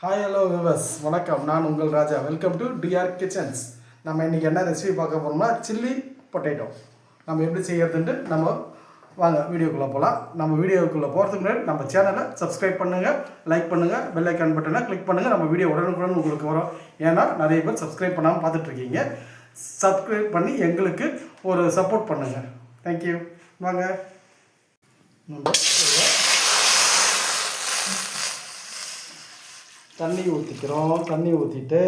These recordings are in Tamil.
ஹாய் ஹலோ விவஸ் வணக்கம். நான் உங்கள் Raja. Welcome to TR kitchens நம்ம இன்றைக்கி என்ன ரெசிபி பார்க்க போகிறோம்னா சில்லி பொட்டேட்டோ நம்ம எப்படி செய்யறதுன்ட்டு நம்ம வாங்க வீடியோக்குள்ளே போகலாம் நம்ம வீடியோக்குள்ளே போகிறதுக்கு முன்னாடி நம்ம சேனலை சப்ஸ்கிரைப் பண்ணுங்கள் லைக் பண்ணுங்கள் பெல் ஐக்கான் பட்டனை கிளிக் பண்ணுங்கள் நம்ம வீடியோ உடனுக்குடன் உங்களுக்கு வரும். ஏன்னா நிறைய பேர் சப்ஸ்கிரைப் பண்ணாமல் பார்த்துட்ருக்கீங்க சப்ஸ்கிரைப் பண்ணி எங்களுக்கு ஒரு சப்போர்ட் பண்ணுங்கள் தேங்க்யூ வாங்க. நம்ம இதை தண்ணி ஊற்றிக்கிறோம் தண்ணி ஊற்றிட்டு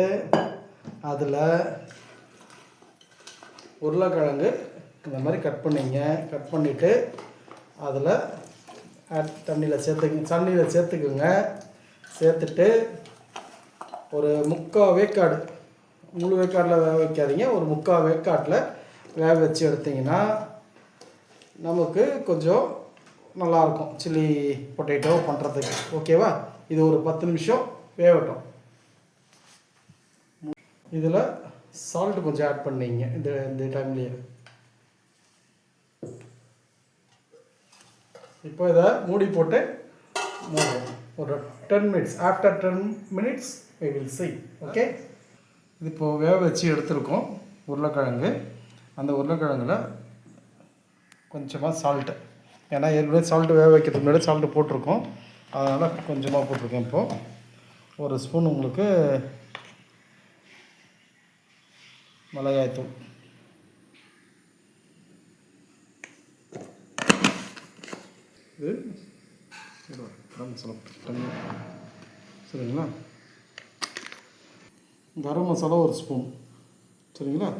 அதில் உருளைக்கிழங்கு இந்த மாதிரி கட் பண்ணிங்க. கட் பண்ணிவிட்டு அதில் தண்ணியில் சேர்த்துக்குங்க. தண்ணியில் சேர்த்துக்குங்க. சேர்த்துட்டு ஒரு முக்கால் வேக்காடு முழு வேக்காடில் வேக வைக்காதீங்க. ஒரு முக்கால் வேக்காட்டில் வேக வச்சு எடுத்திங்கன்னா நமக்கு கொஞ்சம் நல்லாயிருக்கும் சில்லி பொட்டேட்டோ பண்ணுறதுக்கு ஓகேவா இது ஒரு பத்து நிமிஷம். வேகட்டும். இதில் சால்ட் கொஞ்சம் ஆட் பண்ணிங்க இந்த இந்த டைம்லேயே இப்போ இதை மூடி போட்டு மூடுறோம் ஒரு ten minutes after ten minutes I will see okay இது இப்போ வேக வச்சு எடுத்துருக்கோம் உருளைக்கிழங்கு. அந்த உருளைக்கிழங்குல கொஞ்சமாக சால்ட்டு ஏன்னா ஏற்கனவே சால்ட்டு வேக வைக்கிறதுக்கு முன்னாடி சால்ட்டு போட்டிருக்கோம். அதனால் கொஞ்சமாக போட்டிருக்கேன் இப்போது ஒரு ஸ்பூன் உங்களுக்கு மிளகாய்த்தூள். இது கரம் மசாலா சரிங்களா? கரம் மசாலா ஒரு ஸ்பூன். சரிங்களா?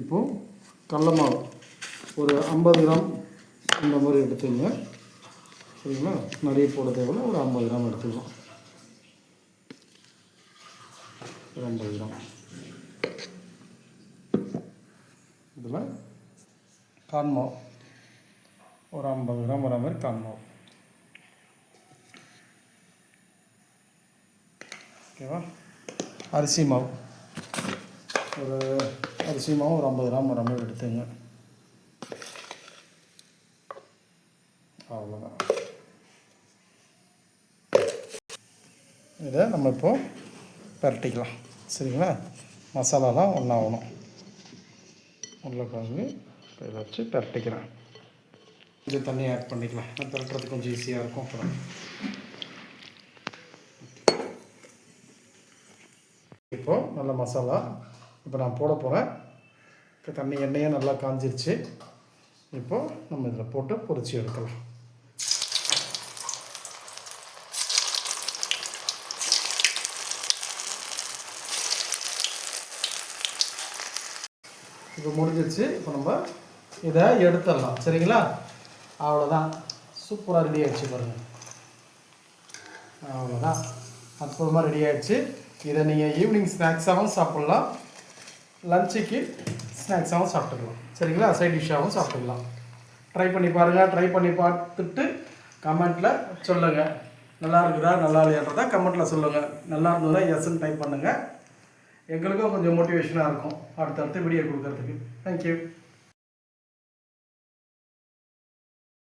இப்போது கடல மாவு. ஒரு ஐம்பது கிராம் இந்த மாதிரி எடுத்துக்கோங்க. சரிங்களா? நிறைய போட தேவையில்ல ஒரு ஐம்பது கிராம் எடுத்துக்கலாம். ரொம்ப இதில் கான் மாவு ஒரு ஐம்பது கிராம் வர மாதிரி கான் மாவு ஓகேவா அரிசி மாவு. ஒரு அரிசி மாவு ஒரு ஐம்பது கிராம் வர மாதிரி எடுத்துங்க. அவ்வளோதான் இதை நம்ம இப்போது பரட்டிக்கலாம். சரிங்களா? மசாலாலாம் ஒன்றாகணும் உருளைக்கிழங்கு இப்போ இதை வச்சு பரட்டிக்கிறேன். இது தண்ணி ஆட் பண்ணிக்கலாம். நான் பரட்டுறது கொஞ்சம் ஈஸியாக இருக்கும். அப்புறம் இப்போது நல்ல மசாலா. இப்போ நான் போட போகிறேன் இப்போ தண்ணி எண்ணெயே நல்லா காஞ்சிருச்சு. இப்போது நம்ம இதில் போட்டு பொரிச்சு எடுக்கலாம். இப்போ முடிஞ்சிருச்சு. இப்போ நம்ம இதை எடுத்துடலாம். சரிங்களா? அவ்வளோதான் சூப்பராக ரெடி ஆகிடுச்சு பாருங்கள் அவ்வளோதான் அற்புதமாக ரெடி ஆகிடுச்சு இதை நீங்கள் ஈவினிங் ஸ்நாக்ஸாகவும் சாப்பிட்லாம். லஞ்சுக்கு ஸ்நாக்ஸாகவும் சாப்பிட்டுக்கலாம். சரிங்களா? சைட் டிஷ்ஷாகவும் சாப்பிட்டுக்கலாம். ட்ரை பண்ணி பாருங்கள் ட்ரை பண்ணி பார்த்துட்டு கமெண்ட்டில் சொல்லுங்கள் நல்லா இருக்குதா? நல்லா இல்லையான்றதா கமெண்ட்டில் சொல்லுங்கள் நல்லா இருந்ததுன்னா எஸ்ன்னு டைப் பண்ணுங்கள் எங்களுக்கும் கொஞ்சம் மோட்டிவேஷனாக இருக்கும். அடுத்தடுத்து வீடியோ கொடுக்கறதுக்கு. தேங்க்யூ